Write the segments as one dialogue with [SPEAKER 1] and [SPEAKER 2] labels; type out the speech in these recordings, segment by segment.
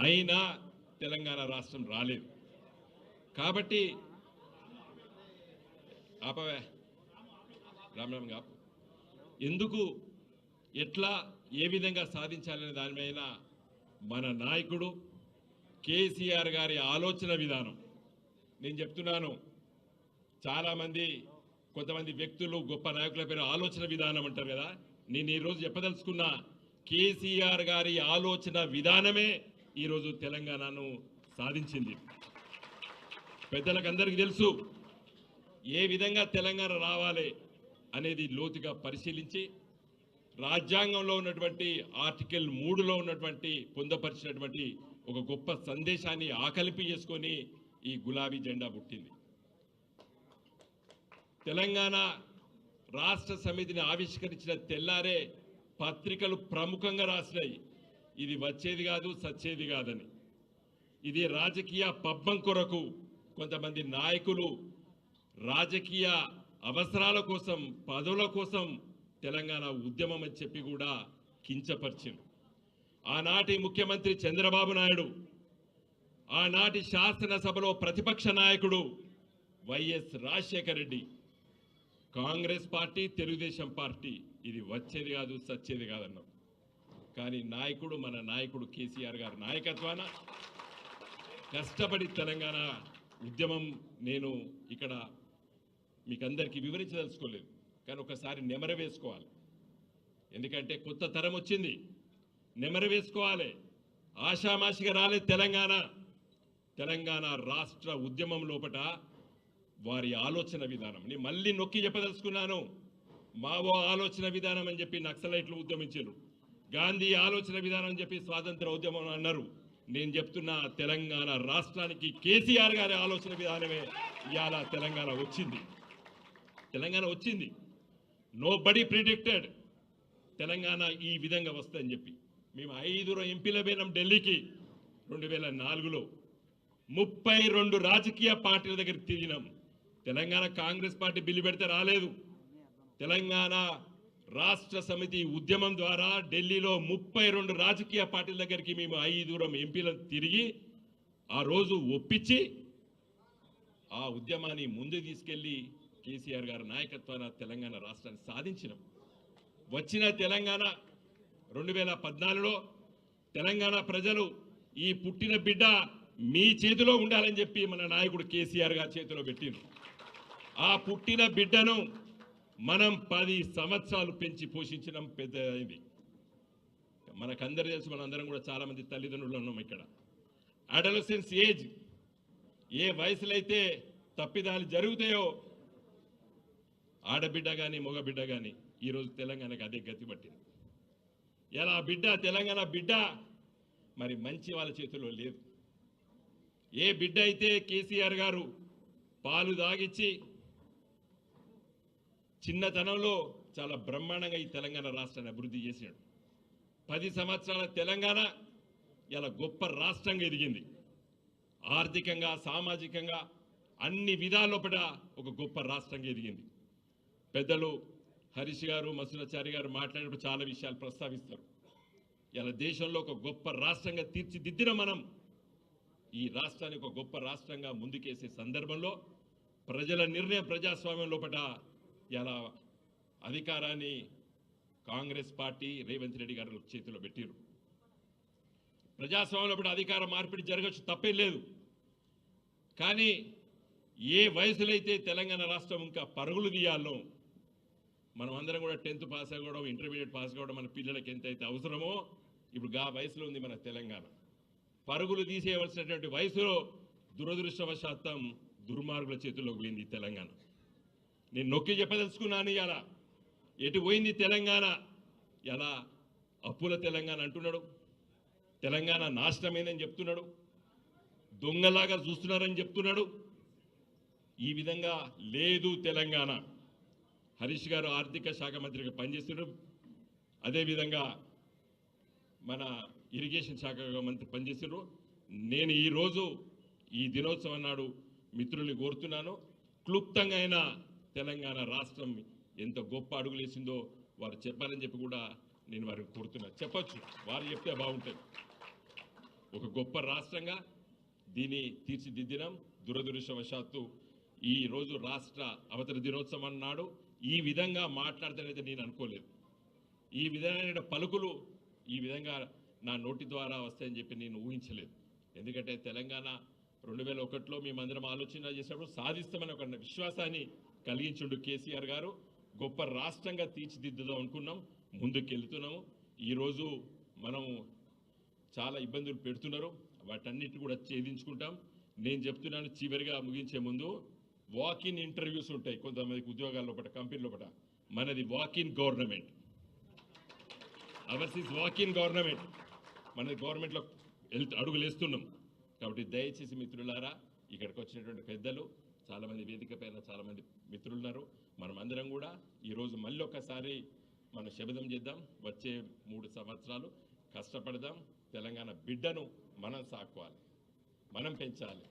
[SPEAKER 1] అయినా తెలంగాణ రాష్ట్రం రాలేదు. కాబట్టి ఆపవే. రామ్ రామ్ ఎందుకు? ఎట్లా? ఏ విధంగా సాధించాలనే దానిపైన మన నాయకుడు కేసీఆర్ గారి ఆలోచన విధానం. నేను చెప్తున్నాను చాలామంది కొంతమంది వ్యక్తులు గొప్ప నాయకుల పేరు ఆలోచన విధానం అంటారు కదా. నేను ఈరోజు చెప్పదలుచుకున్న కేసీఆర్ గారి ఆలోచన విధానమే ఈరోజు తెలంగాణను సాధించింది. పెద్దలకు అందరికీ తెలుసు ఏ విధంగా తెలంగాణ రావాలి అనేది లోతుగా పరిశీలించి రాజ్యాంగంలో ఉన్నటువంటి ఆర్టికల్ మూడులో ఉన్నటువంటి పొందపరిచినటువంటి ఒక గొప్ప సందేశాన్ని ఆకలింపు చేసుకొని ఈ గులాబీ జెండా పుట్టింది. తెలంగాణ రాష్ట్ర సమితిని ఆవిష్కరించిన తెల్లారే పత్రికలు ప్రముఖంగా రాసినాయి. ఇది వచ్చేది కాదు సచ్చేది కాదని. ఇది రాజకీయ పబ్బం కొరకు కొంతమంది నాయకులు రాజకీయ అవసరాల కోసం పదవుల కోసం తెలంగాణ ఉద్యమం అని చెప్పి కూడా కించపరిచింది ఆనాటి ముఖ్యమంత్రి చంద్రబాబు నాయుడు ఆనాటి శాసనసభలో ప్రతిపక్ష నాయకుడు Y S Rajasekhara Reddy. Congress party Telugu Desam party ఇది వచ్చేది కాదు సచ్చేది కాదన్నాం. కానీ నాయకుడు మన నాయకుడు కేసీఆర్ గారి నాయకత్వాన కష్టపడి తెలంగాణ ఉద్యమం నేను ఇక్కడ మీకు అందరికీ వివరించదలుచుకోలేదు. కానీ ఒకసారి నెమర వేసుకోవాలి. ఎందుకంటే కొత్త తరం వచ్చింది. నెమర వేసుకోవాలి. ఆషామాషిగా రాలేదు తెలంగాణ. తెలంగాణ రాష్ట్ర ఉద్యమం లోపట వారి ఆలోచన విధానం. నేను మళ్ళీ నొక్కి చెప్పదలుచుకున్నాను. మావో ఆలోచన విధానం అని చెప్పి నక్సలైట్లు ఉద్యమించారు. గాంధీ ఆలోచన విధానం చెప్పి స్వాతంత్ర ఉద్యమం అన్నారు. నేను చెప్తున్న తెలంగాణ రాష్ట్రానికి కేసీఆర్ గారి ఆలోచన విధానమే ఇవాళ తెలంగాణ వచ్చింది. తెలంగాణ వచ్చింది. నో బడీ ప్రిడిక్టెడ్ తెలంగాణ ఈ విధంగా వస్తుందని చెప్పి. మేము ఐదుగురు ఎంపీల పోయినాం ఢిల్లీకి రెండు వేల నాలుగులో ముప్పై రెండు రాజకీయ పార్టీల దగ్గర తిరిగినాం. తెలంగాణ కాంగ్రెస్ పార్టీ బిల్లు పెడితే రాలేదు. తెలంగాణ రాష్ట్ర సమితి ఉద్యమం ద్వారా ఢిల్లీలో ముప్పై రెండు రాజకీయ పార్టీల దగ్గరికి మేము ఐదుగురం ఎంపీలను తిరిగి ఆ రోజు ఒప్పించి ఆ ఉద్యమాన్ని ముందు తీసుకెళ్ళి కేసీఆర్ గారి నాయకత్వాన తెలంగాణ రాష్ట్రాన్ని సాధించినాం. వచ్చిన తెలంగాణ రెండు వేల పద్నాలుగులో తెలంగాణ ప్రజలు ఈ పుట్టిన బిడ్డ మీ చేతిలో ఉండాలని చెప్పి మన నాయకుడు కేసీఆర్ గారి చేతిలో పెట్టిండు ఆ పుట్టిన బిడ్డను మనం పది సంవత్సరాలు పెంచి పోషించడం పెద్ద మనకందరూ తెలుసు మనందరం కూడా చాలామంది తల్లిదండ్రులు ఉన్నాం ఇక్కడ. అడలసెన్స్ ఏజ్ ఏ వయసులో అయితే తప్పిదాలు జరుగుతాయో ఆడబిడ్డ కానీ మగబిడ్డ కానీ ఈరోజు తెలంగాణకు అదే గతి పట్టింది. ఎలా బిడ్డ తెలంగాణ బిడ్డ మరి మంచి వాళ్ళ చేతిలో లేదు. ఏ బిడ్డ అయితే కేసీఆర్ గారు పాలు దాగిచ్చి చిన్నతనంలో చాలా బ్రహ్మాండంగా ఈ తెలంగాణ రాష్ట్రాన్ని అభివృద్ధి చేశాడు పది సంవత్సరాల తెలంగాణ ఇలా గొప్ప రాష్ట్రంగా ఎదిగింది. ఆర్థికంగా సామాజికంగా అన్ని విధాలోపట ఒక గొప్ప రాష్ట్రంగా ఎదిగింది. పెద్దలు హరీష్ గారు మసులాచారి గారు మాట్లాడినప్పుడు చాలా విషయాలు ప్రస్తావిస్తారు. ఇలా దేశంలో ఒక గొప్ప రాష్ట్రంగా తీర్చిదిద్దిన మనం ఈ రాష్ట్రాన్ని ఒక గొప్ప రాష్ట్రంగా ముందుకేసే సందర్భంలో ప్రజల నిర్ణయం ప్రజాస్వామ్యం లోపట ఇలా అధికారాన్ని కాంగ్రెస్ పార్టీ రేవంత్ రెడ్డి గారు చేతిలో పెట్టారు ప్రజాస్వామ్యంలో కూడా అధికార మార్పిడి జరగచ్చు తప్పేం లేదు. కానీ ఏ వయసులో అయితే తెలంగాణ రాష్ట్రం ఇంకా పరుగులు తీయాలో మనం అందరం కూడా టెన్త్ పాస్ అవ్వడం ఇంటర్మీడియట్ పాస్ అవ్వడం మన పిల్లలకి ఎంతైతే అవసరమో ఇప్పుడు గా వయసులో ఉంది మన తెలంగాణ. పరుగులు తీసేయవలసినటువంటి వయసులో దురదృష్టవశాత్తం దుర్మార్గుల చేతుల్లోకి పోయింది తెలంగాణ. నేను నొక్కి చెప్పదలుచుకున్నాను ఇలా ఎటు పోయింది తెలంగాణ? ఎలా అప్పుల తెలంగాణ అంటున్నాడు. తెలంగాణ నాశనమైందని చెప్తున్నాడు. దొంగలాగా చూస్తున్నారని చెప్తున్నాడు. ఈ విధంగా లేదు తెలంగాణ. హరీష్ గారు ఆర్థిక శాఖ మంత్రిగా పనిచేస్తున్నాడు. అదేవిధంగా మన ఇరిగేషన్ శాఖ మంత్రి పనిచేస్తున్నారు నేను ఈరోజు ఈ దినోత్సవం నాడు మిత్రుల్ని కోరుతున్నాను. క్లుప్తంగా అయినా తెలంగాణ రాష్ట్రం ఎంత గొప్ప అడుగులేసిందో వారు చెప్పాలని చెప్పి కూడా నేను వారికి కోరుతున్నా. చెప్పచ్చు వారు చెప్తే బాగుంటుంది. ఒక గొప్ప రాష్ట్రంగా దీన్ని తీర్చిదిద్దినాం. దురదృష్టవశాత్తు ఈ రోజు రాష్ట్ర అవతర దినోత్సవం అన్నాడు ఈ విధంగా మాట్లాడతానైతే నేను అనుకోలేదు. ఈ విధమైన పలుకులు ఈ విధంగా నా నోటి ద్వారా వస్తాయని చెప్పి నేను ఊహించలేదు. ఎందుకంటే తెలంగాణ రెండు వేల ఒకటిలో మేమందరం ఆలోచన చేసినప్పుడు సాధిస్తామని ఒక విశ్వాసాన్ని కలిగించుడు కేసీఆర్ గారు గొప్ప రాష్ట్రంగా తీర్చిదిద్దుదాం అనుకున్నాం ముందుకెళ్తున్నాము. ఈరోజు మనం చాలా ఇబ్బందులు పెడుతున్నారు వాటన్నిటి కూడా ఛేదించుకుంటాం. నేను చెప్తున్నాను చివరిగా ముగించే ముందు వాక్ ఇన్ ఇంటర్వ్యూస్ ఉంటాయి కొంతమందికి ఉద్యోగాల లోపల కంపెనీ లోపల మనది walk in government hours is walk in government మనది గవర్నమెంట్లో వెళ్తూ అడుగులు వేస్తున్నాం కాబట్టి దయచేసి మిత్రులారా ఇక్కడికి వచ్చినటువంటి పెద్దలు చాలామంది వేదిక పైన చాలామంది మిత్రులు ఉన్నారు మనం అందరం కూడా ఈరోజు మళ్ళీ ఒకసారి మనం శబదం చేద్దాం. వచ్చే మూడు సంవత్సరాలు కష్టపడదాం. తెలంగాణ బిడ్డను మనం సాక్కోవాలి. మనం పెంచాలి.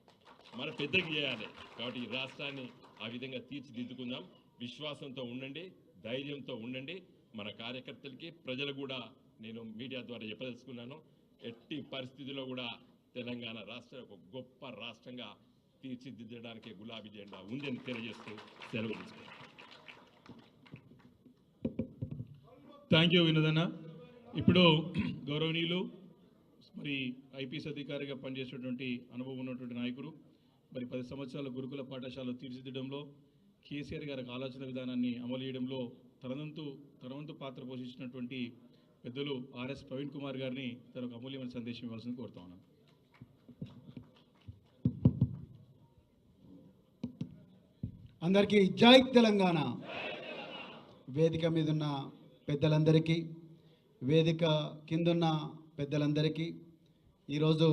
[SPEAKER 1] మన పెద్దకి చేయాలి. కాబట్టి ఈ రాష్ట్రాన్ని ఆ విధంగా తీర్చిదిద్దుకుందాం. విశ్వాసంతో ఉండండి ధైర్యంతో ఉండండి. మన కార్యకర్తలకి ప్రజలు కూడా నేను మీడియా ద్వారా చెప్పదలుచుకున్నాను. ఎట్టి పరిస్థితిలో కూడా తెలంగాణ రాష్ట్రం ఒక గొప్ప రాష్ట్రంగా తీర్చిదిద్దడానికి గులాబీ జెండా ఉందని తెలియజేస్తూ సెలవు
[SPEAKER 2] థ్యాంక్ యూ వినోదన్న. ఇప్పుడు గౌరవనీయులు మరి ఐపీఎస్ అధికారిగా పనిచేసేటువంటి అనుభవం ఉన్నటువంటి నాయకుడు మరి పది సంవత్సరాల గురుకుల పాఠశాల తీర్చిదిద్దడంలో కేసీఆర్ గారి ఆలోచన విధానాన్ని అమలు చేయడంలో తనదంతు తనవంతు పాత్ర పోషించినటువంటి పెద్దలు ఆర్ఎస్ ప్రవీణ్ కుమార్ గారిని తనకు అమూల్యమైన సందేశం ఇవ్వాల్సింది కోరుతా ఉన్నాను.
[SPEAKER 3] అందరికీ జై తెలంగాణ. వేదిక మీదున్న పెద్దలందరికీ వేదిక కిందున్న పెద్దలందరికీ ఈరోజు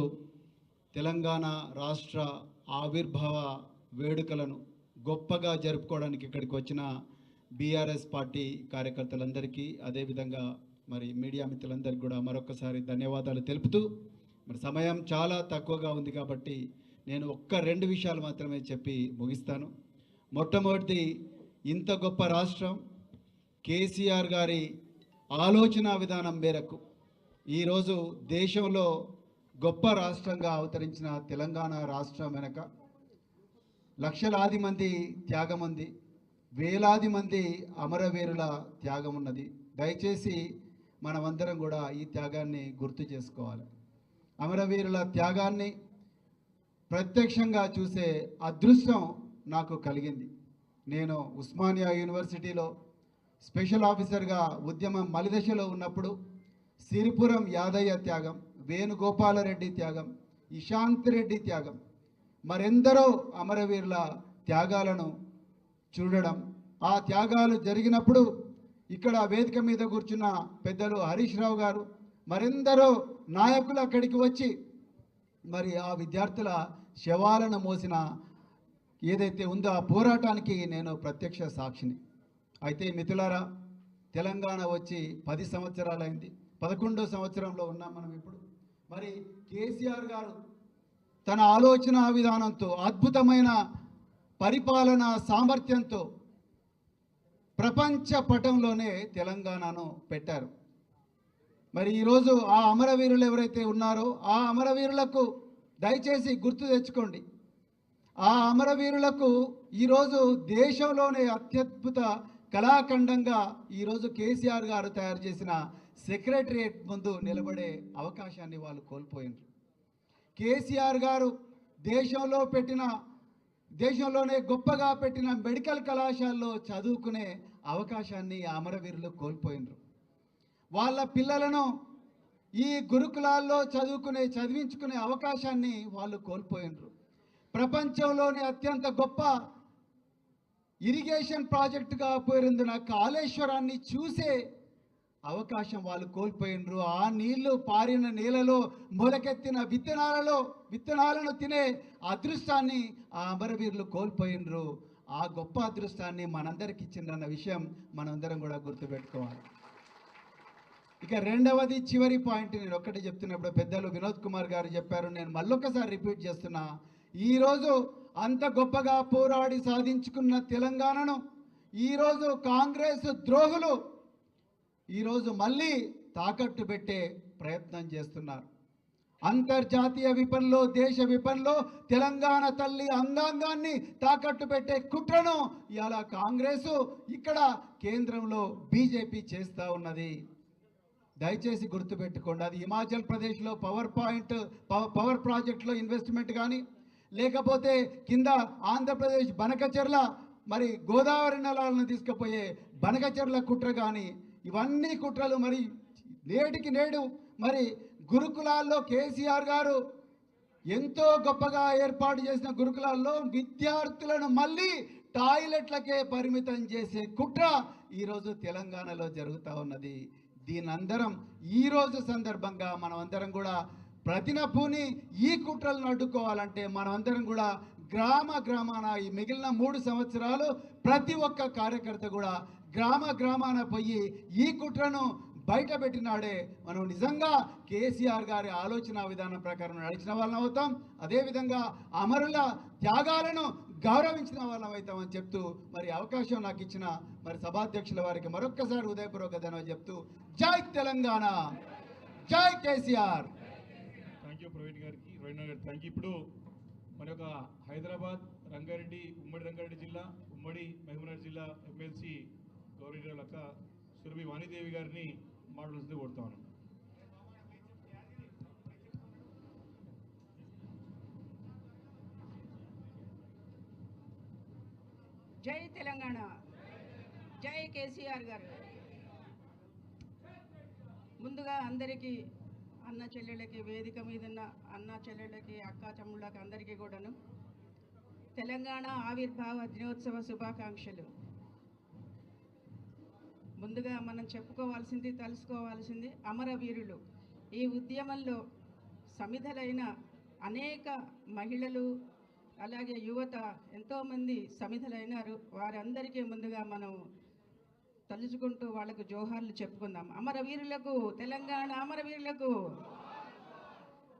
[SPEAKER 3] తెలంగాణ రాష్ట్ర ఆవిర్భావ వేడుకలను గొప్పగా జరుపుకోవడానికి ఇక్కడికి వచ్చిన బీఆర్ఎస్ పార్టీ కార్యకర్తలందరికీ అదేవిధంగా మరి మీడియా మిత్రులందరికీ కూడా మరొకసారి ధన్యవాదాలు తెలుపుతూ మరి సమయం చాలా తక్కువగా ఉంది కాబట్టి నేను ఒక్క రెండు విషయాలు మాత్రమే చెప్పి ముగిస్తాను. మొట్టమొదటిది ఇంత గొప్ప రాష్ట్రం కేసీఆర్ గారి ఆలోచన విధానం మేరకు ఈరోజు దేశంలో గొప్ప రాష్ట్రంగా అవతరించిన తెలంగాణ రాష్ట్రం వెనక లక్షలాది మంది త్యాగం ఉంది వేలాది మంది అమరవీరుల త్యాగం ఉన్నది. దయచేసి మనమందరం కూడా ఈ త్యాగాన్ని గుర్తు చేసుకోవాలి. అమరవీరుల త్యాగాన్ని ప్రత్యక్షంగా చూసే అదృష్టం నాకు కలిగింది. నేను ఉస్మానియా యూనివర్సిటీలో స్పెషల్ ఆఫీసర్గా ఉద్యమం మలిదశలో ఉన్నప్పుడు సిరిపురం యాదయ్య త్యాగం వేణుగోపాలరెడ్డి త్యాగం ఇశాంత్ రెడ్డి త్యాగం మరెందరో అమరవీరుల త్యాగాలను చూడడం ఆ త్యాగాలు జరిగినప్పుడు ఇక్కడ వేదిక మీద కూర్చున్న పెద్దలు హరీష్ రావు గారు మరెందరో నాయకులు అక్కడికి వచ్చి మరి ఆ విద్యార్థుల శవాలను మోసిన ఏదైతే ఉందో ఆ పోరాటానికి నేను ప్రత్యక్ష సాక్షిని. అయితే మిథులారా తెలంగాణ వచ్చి పది సంవత్సరాలైంది. పదకొండో సంవత్సరంలో ఉన్నాం మనం ఇప్పుడు. మరి కేసీఆర్ గారు తన ఆలోచన విధానంతో అద్భుతమైన పరిపాలన సామర్థ్యంతో ప్రపంచ పటంలోనే తెలంగాణను పెట్టారు. మరి ఈరోజు ఆ అమరవీరులు ఎవరైతే ఉన్నారో ఆ అమరవీరులకు దయచేసి గుర్తు తెచ్చుకోండి. ఆ అమరవీరులకు ఈరోజు దేశంలోనే అత్యద్భుత కళాఖండంగా ఈరోజు కేసీఆర్ గారు తయారు చేసిన సెక్రటరియట్ ముందు నిలబడే అవకాశాన్ని వాళ్ళు కోల్పోయినారు. కేసీఆర్ గారు దేశంలో పెట్టిన దేశంలోనే గొప్పగా పెట్టిన మెడికల్ కళాశాలలో చదువుకునే అవకాశాన్ని ఆ అమరవీరులు కోల్పోయినరు. వాళ్ళ పిల్లలను ఈ గురుకులాల్లో చదువుకునే చదివించుకునే అవకాశాన్ని వాళ్ళు కోల్పోయినరు. ప్రపంచంలోని అత్యంత గొప్ప ఇరిగేషన్ ప్రాజెక్టుగా పోయినందున కాళేశ్వరాన్ని చూసే అవకాశం వాళ్ళు కోల్పోయినరు. ఆ నీళ్ళు పారిన నీళ్ళలో మొలకెత్తిన విత్తనాలలో విత్తనాలను తినే అదృష్టాన్ని ఆ అమరవీరులు కోల్పోయినరు. ఆ గొప్ప అదృష్టాన్ని మనందరికి ఇచ్చిందన్న విషయం మనందరం కూడా గుర్తుపెట్టుకోవాలి. ఇక రెండవది చివరి పాయింట్ నేను ఒక్కటి చెప్తున్నప్పుడు పెద్దలు వినోద్ కుమార్ గారు చెప్పారు. నేను మళ్ళొకసారి రిపీట్ చేస్తున్నా. ఈరోజు అంత గొప్పగా పోరాడి సాధించుకున్న తెలంగాణను ఈరోజు కాంగ్రెస్ ద్రోహులు ఈరోజు మళ్ళీ తాకట్టు పెట్టే ప్రయత్నం చేస్తున్నారు. అంతర్జాతీయ విపణిలో దేశ విపణిలో తెలంగాణ తల్లి అంగాంగాన్ని తాకట్టు పెట్టే కుట్రను ఇలా కాంగ్రెస్ ఇక్కడ కేంద్రంలో బీజేపీ చేస్తూ ఉన్నది. దయచేసి గుర్తుపెట్టుకోండి అది హిమాచల్ ప్రదేశ్లో పవర్ పాయింట్ పవ- పవర్ ప్రాజెక్టులో ఇన్వెస్ట్మెంట్ కానీ లేకపోతే కింద ఆంధ్రప్రదేశ్ బనకచెర్ల మరి గోదావరి నలాలను తీసుకుపోయే బనకచెర్ల కుట్ర కానీ ఇవన్నీ కుట్రలు మరి నేటికి నేడు మరి గురుకులాల్లో కేసీఆర్ గారు ఎంతో గొప్పగా ఏర్పాటు చేసిన గురుకులాల్లో విద్యార్థులను మళ్ళీ టాయిలెట్లకే పరిమితం చేసే కుట్ర ఈరోజు తెలంగాణలో జరుగుతూ ఉన్నది. దీని అందరం ఈరోజు సందర్భంగా మనం అందరం కూడా ప్రతినప్పుని ఈ కుట్రలను అడ్డుకోవాలంటే మనం అందరం కూడా గ్రామ గ్రామాన ఈ మిగిలిన మూడు సంవత్సరాలు ప్రతి ఒక్క కార్యకర్త కూడా గ్రామ గ్రామాన పోయి ఈ కుట్రను బయట పెట్టినాడే మనం నిజంగా కేసీఆర్ గారి ఆలోచన విధానం ప్రకారం నడిచిన వాళ్ళం అవుతాం. అదేవిధంగా అమరుల త్యాగాలను గౌరవించిన వాళ్ళం అవుతామని చెప్తూ మరి అవకాశం నాకు ఇచ్చిన మరి సభాధ్యక్షుల వారికి మరొక్కసారి ఉదయపూర్వక ధన్యవాదాలు చెప్తూ జై తెలంగాణ. జై కేసీఆర్.
[SPEAKER 2] కరీంనగర్ థ్యాంక్ యూ ఇప్పుడు మన యొక్క హైదరాబాద్ రంగారెడ్డి ఉమ్మడి రంగారెడ్డి జిల్లా ఉమ్మడి మహబూబ్నగర్ జిల్లా ఎమ్మెల్సీ గౌరీ లక్క సురభి వాణిదేవి గారిని మాట్లాడుతుంది కోరుతాను
[SPEAKER 4] జై తెలంగాణ. జై కేసీఆర్ గారు. ముందుగా అందరికీ అన్న చెల్లెళ్ళకి వేదిక మీదున్న అన్న చెల్లెళ్ళకి అక్క తమ్ముళ్ళకి అందరికీ కూడాను తెలంగాణ ఆవిర్భావ దినోత్సవ శుభాకాంక్షలు. ముందుగా మనం చెప్పుకోవాల్సింది తెలుసుకోవాల్సింది అమరవీరులు. ఈ ఉద్యమంలో సమిధలైన అనేక మహిళలు అలాగే యువత ఎంతోమంది సమిధలైనారు. వారందరికీ ముందుగా మనం తలుచుకుంటూ వాళ్ళకు జోహార్లు చెప్పుకుందాం. అమరవీరులకు తెలంగాణ అమరవీరులకు.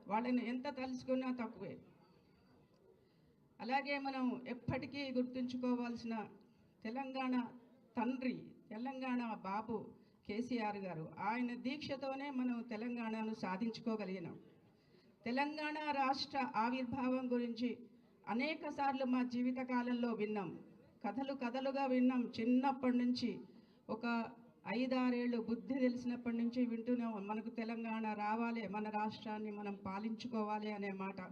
[SPEAKER 4] వాళ్ళని ఎంత తలుచుకున్నా తక్కువే. అలాగే మనం ఎప్పటికీ గుర్తుంచుకోవాల్సిన తెలంగాణ తండ్రి తెలంగాణ బాబు కేసీఆర్ గారు. ఆయన దీక్షతోనే మనం తెలంగాణను సాధించుకోగలిగినాం. తెలంగాణ రాష్ట్ర ఆవిర్భావం గురించి అనేక సార్లు మా జీవితకాలంలో విన్నాం. కథలు కథలుగా విన్నాం. చిన్నప్పటి నుంచి ఒక ఐదారేళ్ళు బుద్ధి తెలిసినప్పటి నుంచి వింటూనే మనకు తెలంగాణ రావాలి మన రాష్ట్రాన్ని మనం పాలించుకోవాలి అనే మాట.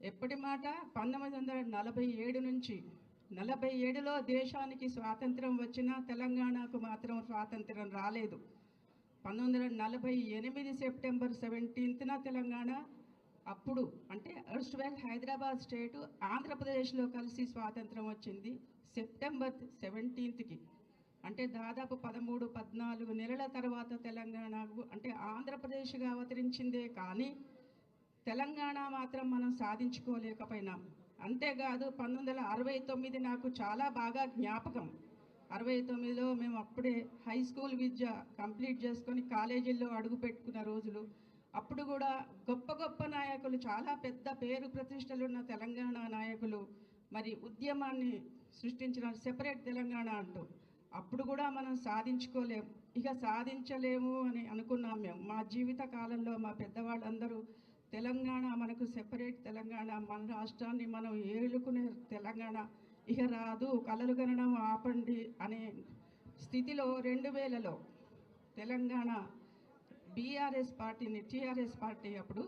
[SPEAKER 4] ఎప్పటి మాట? పంతొమ్మిది వందల నలభై ఏడు నుంచి. నలభై ఏడులో దేశానికి స్వాతంత్రం వచ్చినా తెలంగాణకు మాత్రం స్వాతంత్రం రాలేదు. పంతొమ్మిది వందల నలభై ఎనిమిది సెప్టెంబర్ సెవెంటీన్త్న తెలంగాణ అప్పుడు అంటే అర్స్ట్వెల్ హైదరాబాద్ స్టేటు ఆంధ్రప్రదేశ్లో కలిసి స్వాతంత్రం వచ్చింది. సెప్టెంబర్ సెవెంటీన్త్కి. అంటే దాదాపు పదమూడు పద్నాలుగు నెలల తర్వాత తెలంగాణకు అంటే ఆంధ్రప్రదేశ్గా అవతరించిందే కానీ తెలంగాణ మాత్రం మనం సాధించుకోలేకపోయినాం. అంతేకాదు పంతొమ్మిది వందల అరవై తొమ్మిది నాకు చాలా బాగా జ్ఞాపకం. అరవై తొమ్మిదిలో మేము అప్పుడే హై స్కూల్ విద్య కంప్లీట్ చేసుకొని కాలేజీల్లో అడుగుపెట్టుకున్న రోజులు. అప్పుడు కూడా గొప్ప గొప్ప నాయకులు చాలా పెద్ద పేరు ప్రతిష్టలున్న తెలంగాణ నాయకులు మరి ఉద్యమాన్ని సృష్టించిన సెపరేట్ తెలంగాణ అంటూ. అప్పుడు కూడా మనం సాధించుకోలేం. ఇక సాధించలేము అని అనుకున్నాం మేము. మా జీవిత కాలంలో మా పెద్దవాళ్ళందరూ తెలంగాణ మనకు సెపరేట్ తెలంగాణ మన రాష్ట్రాన్ని మనం ఏలుకునే తెలంగాణ. ఇక రాదు కలలు గణనం ఆపండి అనే స్థితిలో రెండు వేలలో తెలంగాణ బీఆర్ఎస్ పార్టీని టీఆర్ఎస్ పార్టీ అప్పుడు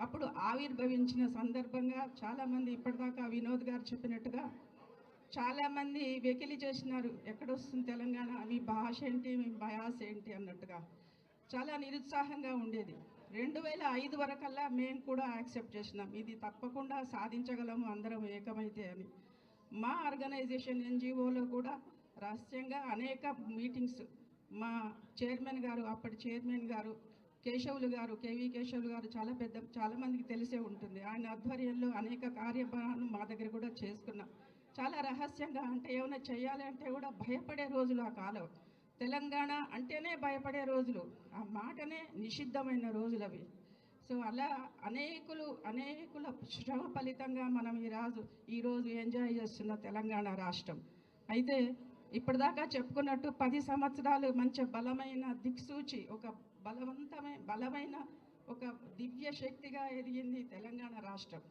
[SPEAKER 4] అప్పుడు ఆవిర్భవించిన సందర్భంగా చాలామంది ఇప్పటిదాకా వినోద్ గారు చెప్పినట్టుగా చాలామంది వెకిలి చేసినారు. ఎక్కడొస్తుంది తెలంగాణ? మీ భాష ఏంటి? మీ బయాస్ ఏంటి? అన్నట్టుగా. చాలా నిరుత్సాహంగా ఉండేది. రెండు వేల ఐదు వరకల్లా మేము కూడా యాక్సెప్ట్ చేసినాం. ఇది తప్పకుండా సాధించగలము అందరం ఏకమైతే అని. మా ఆర్గనైజేషన్ ఎన్జిఓలో కూడా రహస్యంగా అనేక మీటింగ్స్ మా చైర్మన్ గారు అప్పటి చైర్మన్ గారు కేశవులు గారు కేవీ కేశవులు గారు చాలా పెద్ద చాలామందికి తెలిసే ఉంటుంది. ఆయన ఆధ్వర్యంలో అనేక కార్యక్రమాలను మా దగ్గర కూడా చేసుకున్నాం. చాలా రహస్యంగా అంటే ఏమైనా చేయాలి అంటే కూడా భయపడే రోజులు ఆ కాలం. తెలంగాణ అంటేనే భయపడే రోజులు. ఆ మాటనే నిషిద్ధమైన రోజులు అవి. సో అలా అనేకులు అనేకుల శ్రమ ఫలితంగా మనం ఈ రాజు ఈరోజు ఎంజాయ్ చేస్తున్న తెలంగాణ రాష్ట్రం. అయితే ఇప్పటిదాకా చెప్పుకున్నట్టు పది సంవత్సరాలు మంచి బలమైన దిక్సూచి ఒక బలవంతమైన బలమైన ఒక దివ్య శక్తిగా ఎదిగింది తెలంగాణ రాష్ట్రం.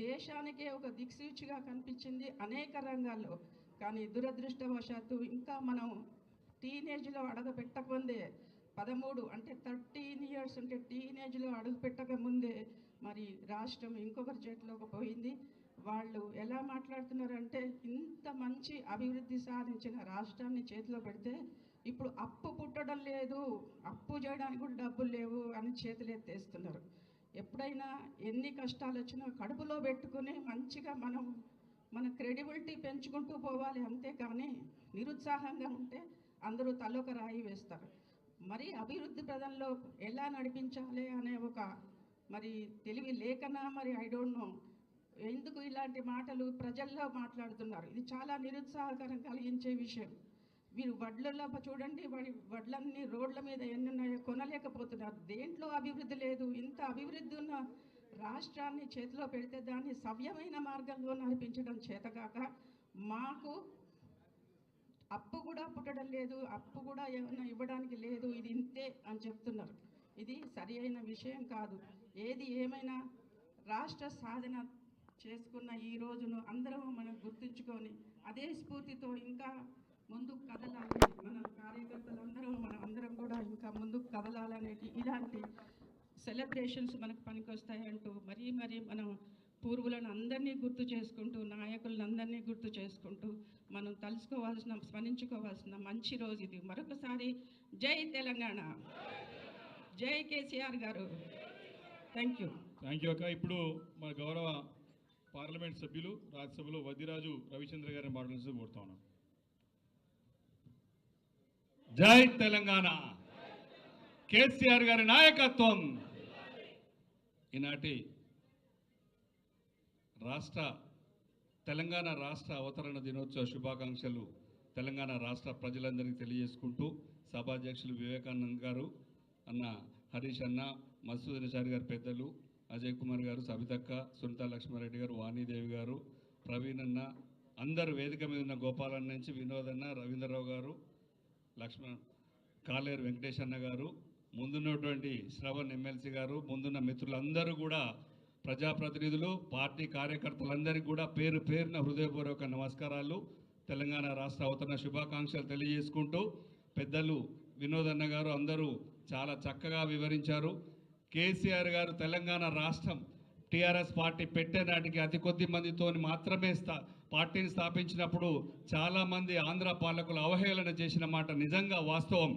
[SPEAKER 4] దేశానికే ఒక దిక్సూచిగా కనిపించింది అనేక రంగాల్లో. కానీ దురదృష్టవశాత్తు ఇంకా మనం టీనేజ్లో అడగపెట్టకముందే పదమూడు అంటే థర్టీన్ ఇయర్స్ అంటే టీనేజ్లో అడుగు పెట్టకముందే మరి రాష్ట్రం ఇంకొకరి చేతిలోకి పోయింది. వాళ్ళు ఎలా మాట్లాడుతున్నారంటే ఇంత మంచి అభివృద్ధి సాధించిన రాష్ట్రాన్ని చేతిలో పెడితే ఇప్పుడు అప్పు పుట్టడం లేదు అప్పు చేయడానికి కూడా డబ్బులు లేవు అని చేతులు ఎత్తేస్తున్నారు ఎప్పుడైనా ఎన్ని కష్టాలు వచ్చినా కడుపులో పెట్టుకుని మంచిగా మనం మన క్రెడిబిలిటీ పెంచుకుంటూ పోవాలి అంతేకాని నిరుత్సాహంగా ఉంటే అందరూ తలొక రాయి వేస్తారు. మరి అభివృద్ధి ప్రదంలో ఎలా నడిపించాలి అనే ఒక మరి తెలివి లేకనా మరి ఐ డోంట్ నో. ఎందుకు ఇలాంటి మాటలు ప్రజల్లో మాట్లాడుతున్నారు? ఇది చాలా నిరుత్సాహకరం కలిగించే విషయం. మీరు వడ్లలో చూడండి వాడి వడ్లన్నీ రోడ్ల మీద ఎన్ని ఉన్నాయో కొనలేకపోతున్నారు. దేంట్లో అభివృద్ధి లేదు? ఇంత అభివృద్ధి ఉన్న రాష్ట్రాన్ని చేతిలో పెడితే దాన్ని సవ్యమైన మార్గంలో నడిపించడం చేతకాక మాకు అప్పు కూడా పుట్టడం లేదు అప్పు కూడా ఏమైనా ఇవ్వడానికి లేదు ఇది ఇంతే అని చెప్తున్నారు. ఇది సరి అయిన విషయం కాదు. ఏది ఏమైనా రాష్ట్ర సాధన చేసుకున్న ఈ రోజును అందరం మనం గుర్తుంచుకొని అదే స్ఫూర్తితో ఇంకా ముందుకు కదలాలి. మన కార్యకర్తలందరూ మనం అందరం కూడా ఇంకా ముందుకు కదలాలనేది ఇలాంటి సెలబ్రేషన్స్ మనకు పనికొస్తాయంటూ మరీ మరీ మనం పూర్వులను అందరినీ గుర్తు చేసుకుంటూ నాయకులను అందరినీ గుర్తు చేసుకుంటూ మనం తలుసుకోవాల్సిన స్మరించుకోవాల్సిన మంచి రోజు ఇది. మరొకసారి జై తెలంగాణ. జై కేసీఆర్ గారు. థ్యాంక్ యూ
[SPEAKER 2] థ్యాంక్ యూ అక్క. ఇప్పుడు మన గౌరవ పార్లమెంట్ సభ్యులు రాజ్యసభలో వదిరాజు రవిచంద్ర గారిని మాట్లాడుతూ కోరుతా ఉన్నాం. జై తెలంగాణ. కేసీఆర్ గారి నాయకత్వం. ఈనాటి రాష్ట్ర తెలంగాణ రాష్ట్ర అవతరణ దినోత్సవ శుభాకాంక్షలు తెలంగాణ రాష్ట్ర ప్రజలందరికీ తెలియజేసుకుంటూ సభాధ్యక్షులు వివేకానంద్ గారు అన్న హరీష్ అన్న మసూద్ నిషారి గారు పెద్దలు అజయ్ కుమార్ గారు సబితక్క సునీతా లక్ష్మారెడ్డి గారు వాణీదేవి గారు ప్రవీణ్ అన్న అందరు వేదిక మీద ఉన్న గోపాలన్న నుంచి వినోద్ అన్న రవీంద్రరావు గారు లక్ష్మణ్ కాలేరు వెంకటేష్ అన్న గారు ముందున్నటువంటి శ్రవణ్ ఎమ్మెల్సీ గారు ముందున్న మిత్రులందరూ కూడా ప్రజాప్రతినిధులు పార్టీ కార్యకర్తలందరికీ కూడా పేరు పేరున హృదయపూర్వక నమస్కారాలు. తెలంగాణ రాష్ట్ర అవతరణ శుభాకాంక్షలు తెలియజేసుకుంటూ పెద్దలు వినోదన్న గారు అందరూ చాలా చక్కగా వివరించారు. కేసీఆర్ గారు తెలంగాణ రాష్ట్రం టీఆర్ఎస్ పార్టీ పెట్టే నాటికి అతి కొద్ది మందితో మాత్రమే స్థా పార్టీని స్థాపించినప్పుడు చాలామంది ఆంధ్ర పాలకులు అవహేళన చేసిన మాట నిజంగా వాస్తవం.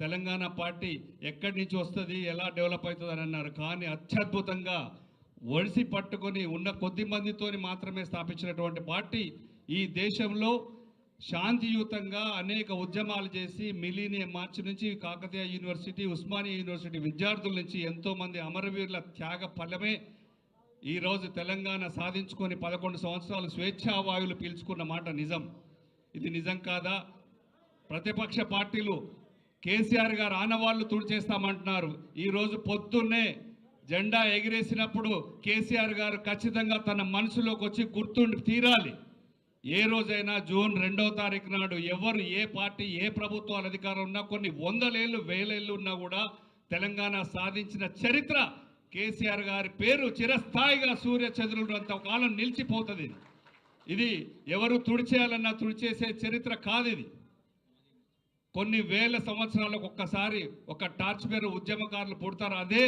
[SPEAKER 2] తెలంగాణ పార్టీ ఎక్కడి నుంచి వస్తుంది ఎలా డెవలప్ అవుతుంది అని అన్నారు. కానీ అత్యద్భుతంగా ఒడిసి పట్టుకొని ఉన్న కొద్ది మందితోని మాత్రమే స్థాపించినటువంటి పార్టీ ఈ దేశంలో శాంతియుతంగా అనేక ఉద్యమాలు చేసి మిలీనియం మార్చి నుంచి కాకతీయ యూనివర్సిటీ ఉస్మానియా యూనివర్సిటీ విద్యార్థుల నుంచి ఎంతోమంది అమరవీరుల త్యాగ ఫలమే ఈరోజు తెలంగాణ సాధించుకొని పదకొండు సంవత్సరాలు స్వేచ్ఛావాయువులు పీల్చుకున్న మాట నిజం. ఇది నిజం కాదా? ప్రతిపక్ష పార్టీలు కేసీఆర్ గారు ఆనవాళ్ళు తుడిచేస్తామంటున్నారు ఈరోజు పొద్దున్నే జెండా ఎగిరేసినప్పుడు కేసీఆర్ గారు ఖచ్చితంగా తన మనసులోకి వచ్చి గుర్తుండి తీరాలి. ఏ రోజైనా జూన్ రెండవ తారీఖు నాడు ఎవరు ఏ పార్టీ ఏ ప్రభుత్వాలు అధికారం ఉన్నా కొన్ని వందలేళ్ళు వేలేళ్ళు ఉన్నా కూడా తెలంగాణ సాధించిన చరిత్ర కేసీఆర్ గారి పేరు చిరస్థాయిగా సూర్య చంద్రుడు కాలం నిలిచిపోతుంది. ఇది ఎవరు తుడిచేయాలన్నా తుడిచేసే చరిత్ర కాదు ఇది కొన్ని వేల సంవత్సరాలకు ఒక్కసారి ఒక టార్చ్ పేరు ఉద్యమకారులు పుడతారు. అదే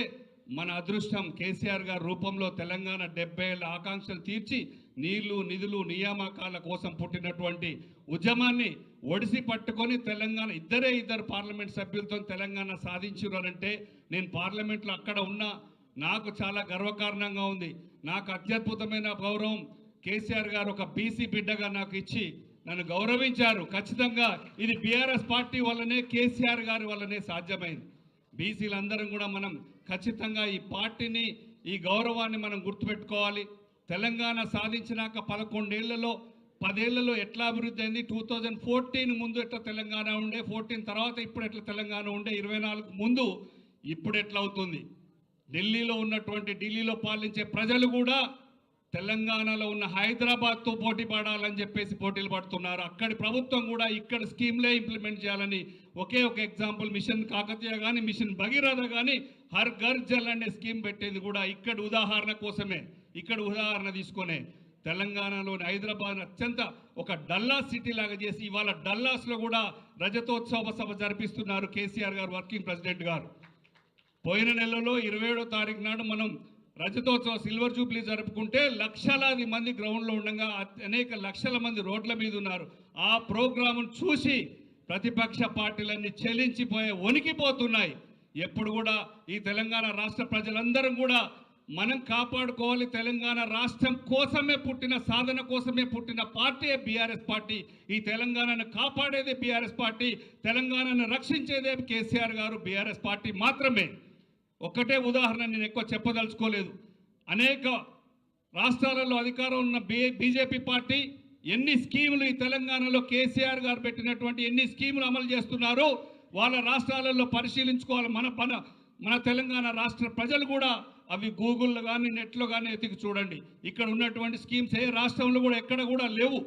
[SPEAKER 2] మన అదృష్టం కేసీఆర్ గారి రూపంలో తెలంగాణ డెబ్బై ఏళ్ళ ఆకాంక్షలు తీర్చి నీళ్ళు నిధులు నియామకాల కోసం పుట్టినటువంటి ఉద్యమాన్ని ఒడిసి పట్టుకొని తెలంగాణ ఇద్దరే ఇద్దరు పార్లమెంట్ సభ్యులతో తెలంగాణ సాధించారంటే నేను పార్లమెంట్లో అక్కడ ఉన్నా నాకు చాలా గర్వకారణంగా ఉంది. నాకు అత్యద్భుతమైన గౌరవం కేసీఆర్ గారు ఒక బీసీ బిడ్డగా నాకు ఇచ్చి నన్ను గౌరవించారు. ఖచ్చితంగా ఇది బీఆర్ఎస్ పార్టీ వల్లనే కేసీఆర్ గారి వల్లనే సాధ్యమైంది. బీసీలందరం కూడా మనం ఖచ్చితంగా ఈ పార్టీని ఈ గౌరవాన్ని మనం గుర్తుపెట్టుకోవాలి. తెలంగాణ సాధించినాక పదకొండేళ్ళలో పదేళ్ళలో ఎట్లా అభివృద్ధి అయింది? టూ థౌజండ్ ఫోర్టీన్ ముందు ఎట్లా తెలంగాణ ఉండే? ఫోర్టీన్ తర్వాత ఇప్పుడు ఎట్లా తెలంగాణ ఉండే? ఇరవై నాలుగు ముందు ఇప్పుడు ఎట్లా అవుతుంది? ఢిల్లీలో ఉన్నటువంటి ఢిల్లీలో పాలించే ప్రజలు కూడా తెలంగాణలో ఉన్న హైదరాబాద్తో పోటీ పడాలని చెప్పేసి పోటీలు పడుతున్నారు. అక్కడి ప్రభుత్వం కూడా ఇక్కడ స్కీమ్లే ఇంప్లిమెంట్ చేయాలని ఒకే ఒక ఎగ్జాంపుల్ మిషన్ కాకతీయ కానీ మిషన్ భగీరథ కానీ హర్ ఘర్ జల్ అనే స్కీమ్ పెట్టేది కూడా ఇక్కడ ఉదాహరణ కోసమే. ఇక్కడ ఉదాహరణ తీసుకునే తెలంగాణలోని హైదరాబాద్ అత్యంత ఒక డల్లాస్ సిటీ లాగా చేసి ఇవాళ డల్లాస్లో కూడా రజతోత్సవ సభ జరిపిస్తున్నారు కేసీఆర్ గారు వర్కింగ్ ప్రెసిడెంట్ గారు. పోయిన నెలలో ఇరవై ఏడో తారీఖు నాడు మనం రజతోత్సవ సిల్వర్ జూబ్లీ జరుపుకుంటే లక్షలాది మంది గ్రౌండ్లో ఉండగా అనేక లక్షల మంది రోడ్ల మీద ఉన్నారు. ఆ ప్రోగ్రామును చూసి ప్రతిపక్ష పార్టీలన్నీ చెలించిపోయే వణికిపోతున్నాయి. ఎప్పుడు కూడా ఈ తెలంగాణ రాష్ట్ర ప్రజలందరం కూడా మనం కాపాడుకోవాలి. తెలంగాణ రాష్ట్రం కోసమే పుట్టిన సాధన కోసమే పుట్టిన పార్టీ బీఆర్ఎస్ పార్టీ. ఈ తెలంగాణను కాపాడేదే బీఆర్ఎస్ పార్టీ. తెలంగాణను రక్షించేదే కేసీఆర్ గారు బీఆర్ఎస్ పార్టీ మాత్రమే. ఒక్కటే ఉదాహరణ నేను ఎక్కువ చెప్పదలుచుకోలేదు. అనేక రాష్ట్రాలలో అధికారం ఉన్న బీ బీజేపీ పార్టీ ఎన్ని స్కీములు ఈ తెలంగాణలో కేసీఆర్ గారు పెట్టినటువంటి ఎన్ని స్కీములు అమలు చేస్తున్నారు వాళ్ళ రాష్ట్రాలలో పరిశీలించుకోవాలి. మన పన మన తెలంగాణ రాష్ట్ర ప్రజలు కూడా అవి గూగుల్లో కానీ నెట్లో కానీ ఎతికి చూడండి. ఇక్కడ ఉన్నటువంటి స్కీమ్స్ ఏ రాష్ట్రంలో కూడా ఎక్కడ కూడా లేవు.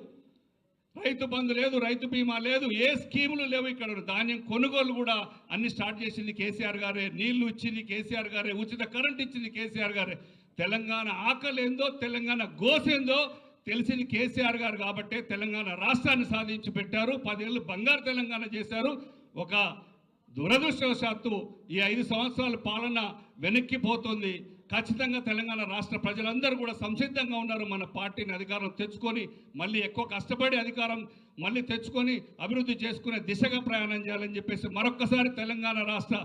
[SPEAKER 2] రైతు బంధు లేదు రైతు బీమా లేదు ఏ స్కీములు లేవు ఇక్కడ. ధాన్యం కొనుగోలు కూడా అన్ని స్టార్ట్ చేసింది కేసీఆర్ గారే నీళ్ళు ఇచ్చింది కేసీఆర్ గారే ఉచిత కరెంట్ ఇచ్చింది కేసీఆర్ గారే. తెలంగాణ ఆకలి ఏందో తెలంగాణ గోసేందో తెలిసింది కేసీఆర్ గారు కాబట్టే తెలంగాణ రాష్ట్రాన్ని సాధించి పెట్టారు. పదేళ్ళు బంగారు తెలంగాణ చేశారు. ఒక దురదృష్టవశాత్తు ఈ ఐదు సంవత్సరాల పాలన వెనక్కిపోతుంది ఖచ్చితంగా తెలంగాణ రాష్ట్ర ప్రజలందరూ కూడా సంసిద్ధంగా ఉన్నారు. మన పార్టీని అధికారం తెచ్చుకొని మళ్ళీ ఎక్కువ కష్టపడి అధికారం మళ్ళీ తెచ్చుకొని అభివృద్ధి చేసుకునే దిశగా ప్రయాణం చేయాలని చెప్పేసి మరొక్కసారి తెలంగాణ రాష్ట్ర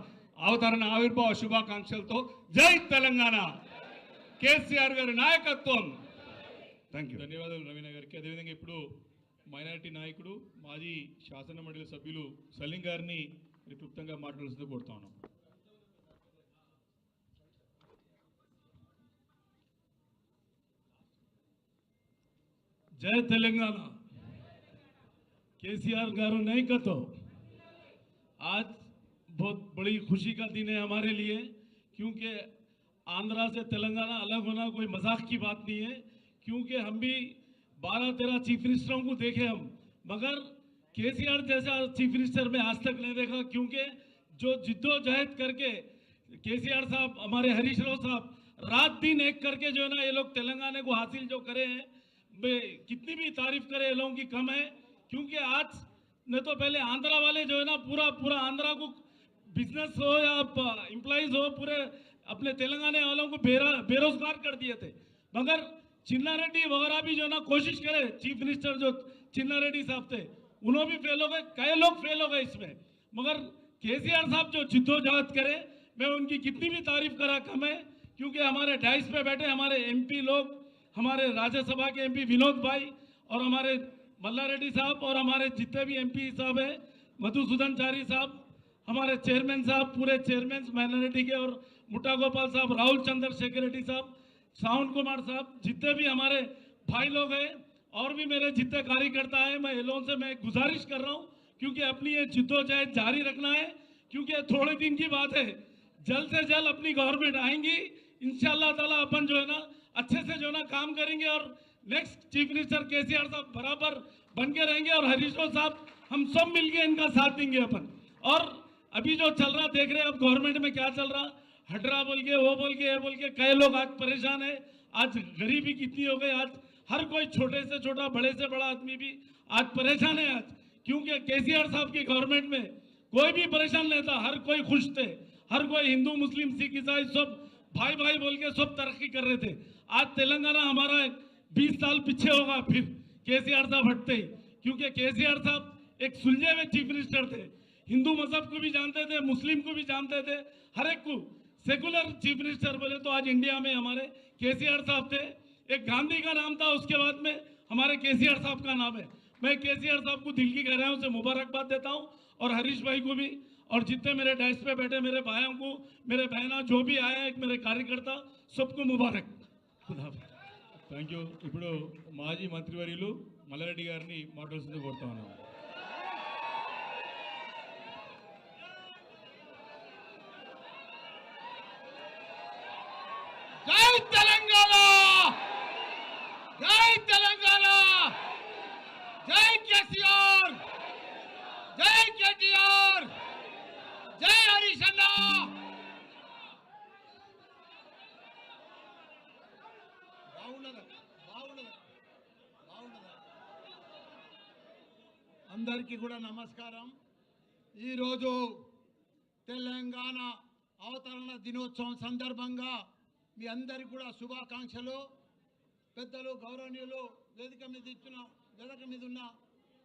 [SPEAKER 2] అవతరణ ఆవిర్భావ శుభాకాంక్షలతో జై తెలంగాణ! కేసీఆర్ గారి నాయకత్వం! థ్యాంక్ యూ
[SPEAKER 5] ధన్యవాదాలు రవీణ గారికి. అదేవిధంగా ఇప్పుడు మైనారిటీ నాయకుడు మాజీ శాసన మండలి సభ్యులు సలీం గారిని క్లుప్తంగా మాట్లాడాల్సింది కోరుతా ఉన్నాం.
[SPEAKER 6] जय तेलंगाना। केसीआर गारू नहीं कहते आज बहुत बड़ी खुशी का दिन है हमारे लिए, क्योंकि आंध्रा से तेलंगाना अलग होना कोई मज़ाक की बात नहीं है, क्योंकि हम भी बारह तेरह चीफ मिनिस्टरों को देखे हम। मगर केसीआर जैसा चीफ मिनिस्टर में आज तक नहीं देखा, क्योंकि जो जिद्दोजहद करके केसीआर साहब, हमारे हरीश राव साहब, रात दिन एक करके जो है ना ये लोग तेलंगाना को हासिल जो करे हैं कितनी भी तारीफ़ करे लोगों की कम है। क्योंकि आज न तो पहले आंध्रा वाले जो है ना, पूरा पूरा आंध्रा को बिज़नेस हो या एम्प्लॉइज हो, पूरे अपने तेलंगाना वालों को बेरा, बेरोजगार कर दिए थे। मगर चिन्ना रेड्डी वगैरह भी जो है ना, कोशिश करे चीफ मिनिस्टर जो चिन्ना रेड्डी साहब थे उन्होंने भी फेल हो गए, कई लोग फेल हो गए इसमें। मगर केसीआर साहब जो जिद्दोजहद करे, मैं उनकी कितनी भी तारीफ़ करा, कम है। क्योंकि हमारे डाइस पे बैठे, हमारे एमपी लोग हमारे राज्यसभा के एमपी विनोद भाई और हमारे मल्ला रेड्डी साहब और हमारे जितने भी एमपी साहब हैं, मधुसूदन चारी साहब, हमारे चेयरमैन साहब, पूरे चेयरमैन माइनॉरिटी के और मुट्टा गोपाल साहब, राहुल चंद्र रेड्डी साहब, सावन कुमार साहब, जितने भी हमारे भाई लोग हैं, और भी मेरे जितने कार्यकर्ता हैं, मैं इन लोगों से मैं गुजारिश कर रहा हूँ, क्योंकि अपनी ये जिद्दोजहद जारी रखना है, क्योंकि थोड़े दिन की बात है। जल्द से जल्द अपनी गवर्नमेंट आएँगी, इंशाल्लाह ताला अपन जो है ना अच्छे से जो ना काम करेंगे और नेक्स्ट चीफ मिनिस्टर के केसीआर साहब बराबर बन के रहेंगे और हरीश साहब, हम सब मिलके इनका साथ देंगे अपन। और अभी जो चल रहा, देख रहे हैं अब गवर्नमेंट में क्या चल रहा? हटरा बोल के, वो बोल के, ये बोल के, कई लोग आज परेशान है। आज गरीबी कितनी हो गई, आज हर कोई छोटे से छोटा, बड़े से बड़ा आदमी भी आज परेशान है आज। क्योंकि केसीआर साहब की गवर्नमेंट में कोई भी परेशान नहीं था, हर कोई खुश थे, हर कोई हिंदू, मुस्लिम, सिख, ईसाई सब भाई भाई बोल के सब तरक्की कर रहे थे। आज तेलंगाना हमारा बीस साल पीछे होगा फिर केसीआर साहब हटते ही, क्योंकि केसीआर साहब एक सुलझे हुए चीफ मिनिस्टर थे। हिंदू मज़हब को भी जानते थे, मुस्लिम को भी जानते थे, हर एक को सेकुलर चीफ मिनिस्टर बोले तो आज इंडिया में हमारे केसीआर साहब थे। एक गांधी का नाम था, उसके बाद में हमारे केसीआर साहब का नाम है। मैं केसीआर साहब को दिल की गहराइयों से मुबारकबाद देता हूँ और हरीश भाई को भी, और जितने मेरे डेस्क पे बैठे मेरे भाइयों को, मेरे बहना, जो भी आए हैं मेरे कार्यकर्ता, सबको मुबारक।
[SPEAKER 5] థ్యాంక్ యూ ఇప్పుడు మాజీ మంత్రివర్యులు మల్లారెడ్డి గారిని మాట్లాడుతుంది కోరుతా
[SPEAKER 7] ఉన్నాను అందరికీ కూడా నమస్కారం. ఈరోజు తెలంగాణ అవతరణ దినోత్సవం సందర్భంగా మీ అందరికీ కూడా శుభాకాంక్షలు. పెద్దలు గౌరవనీయులు వేదిక మీద ఇచ్చిన వేదిక మీద ఉన్న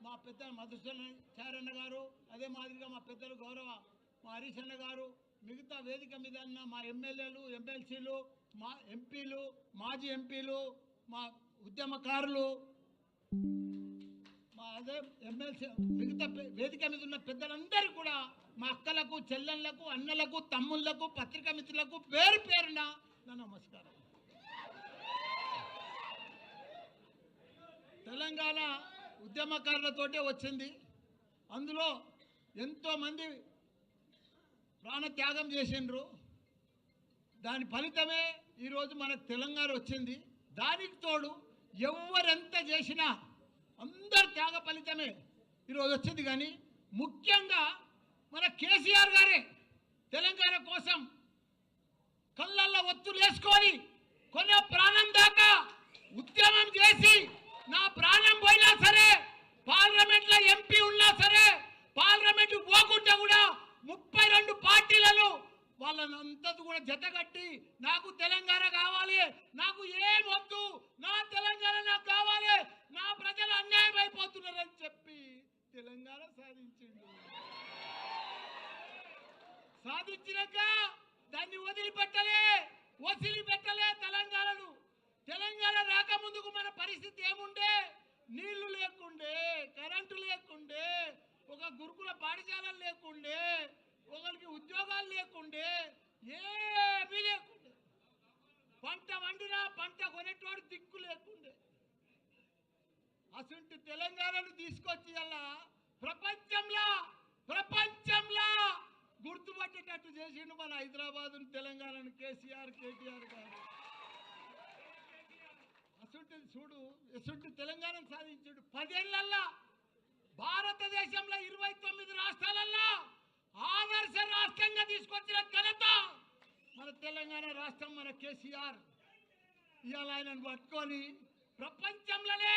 [SPEAKER 7] మా పెద్ద మధుసూదన చారన్న గారు అదే మాదిరిగా మా పెద్దలు గౌరవ మా హరీష్ అన్న గారు మిగతా వేదిక మీద ఉన్న మా ఎమ్మెల్యేలు ఎమ్మెల్సీలు మా ఎంపీలు మాజీ ఎంపీలు మా ఉద్యమకారులు అదే ఎమ్మెల్సీ మిగతా వేదిక మీద ఉన్న పెద్దలందరూ కూడా మా అక్కలకు చెల్లెళ్ళకు అన్నలకు తమ్ముళ్ళకు పత్రికా మిత్రులకు పేరు పేరున నా నమస్కారం. తెలంగాణ ఉద్యమకారులతోటే వచ్చింది. అందులో ఎంతోమంది ప్రాణ త్యాగం చేసిండ్రు. దాని ఫలితమే ఈరోజు మనకు తెలంగాణ వచ్చింది. దానికి తోడు ఎవరెంత చేసినా అందరు త్యాగ ఫలితమే ఈరోజు వచ్చింది. కానీ ముఖ్యంగా మన కేసీఆర్ గారే తెలంగాణ కోసం కళ్ళల్లో ఒత్తులు వేసుకొని కొన్న ప్రాణం దాకా ఉద్యమం చేసి నా ప్రాణం పోయినా సరే పార్లమెంట్లో ఎంపీ ఉన్నా సరే పార్లమెంట్ పోకుండా కూడా ముప్పై రెండు పార్టీలను వాళ్ళని అంతా కూడా జతగట్టి నాకు తెలంగాణ కావాలి నాకు ఏం వద్దు నా తెలంగాణ నాకు కావాలి నా ప్రజలు అన్యాయం అయిపోతున్నారని చెప్పి తెలంగాణ సాధించిండు. సాధించినాక దాన్ని వదిలిపెట్టలే వదిలిపెట్టలే తెలంగాణను. తెలంగాణ రాకముందుకు మన పరిస్థితి ఏముండే? నీళ్ళు లేకుండే కరెంటు లేకుండే ఒక గురుకుల పాఠశాలలు లేకుండే ఒకరికి ఉద్యోగాలు లేకుండే ఏమీ లేకుండే. పంట వండినా పంట కొనేటోడు దిక్కు లేకుండే. అసలు తెలంగాణను తీసుకొచ్చి అలా ప్రపంచంలో ప్రపంచంలో గుర్తుపట్టేటట్టు చేసిండు మన హైదరాబాద్ తెలంగాణను కేసీఆర్ కేటీఆర్ గారు. అసలు చూడు ఎసుంటి తెలంగాణ సాధించాడు పదేళ్ళల్లా భారతదేశంలో ఇరవై తొమ్మిది రాష్ట్రాలల్లో ఆదర్శ రాష్ట్రంగా తీసుకొచ్చిన ఘనత మన తెలంగాణ రాష్ట్రం మన కేసీఆర్. ఇవాళ ఆయనను పట్టుకొని ప్రపంచంలోనే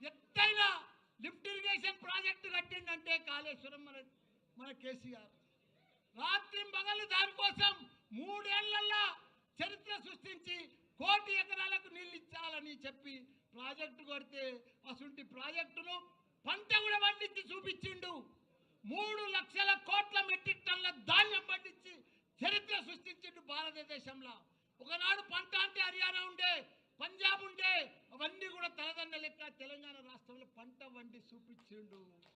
[SPEAKER 7] ఎత్తైన లిఫ్ట్ ఇరిగేషన్ ప్రాజెక్టు కట్టిందంటే కాళేశ్వరం మన మన కేసీఆర్. రాత్రి పగలు దానికోసం మూడేళ్ళలో చరిత్ర సృష్టించి కోటి ఎకరాలకు నీళ్ళు ఇచ్చాలని చెప్పి ప్రాజెక్టు కొడితే అసలు ప్రాజెక్టును పంట కూడా పండించి చూపించిండు. మూడు లక్షల కోట్ల మెట్రిక్ టన్ల ధాన్యం పండించి చరిత్ర సృష్టించిండు భారతదేశంలో. ఒకనాడు పంట అంటే హర్యానా ఉండే పంజాబ్ ఉండే అవన్నీ కూడా తలదండ లెక్క తెలంగాణ రాష్ట్రంలో పంట వండి చూపించిండు.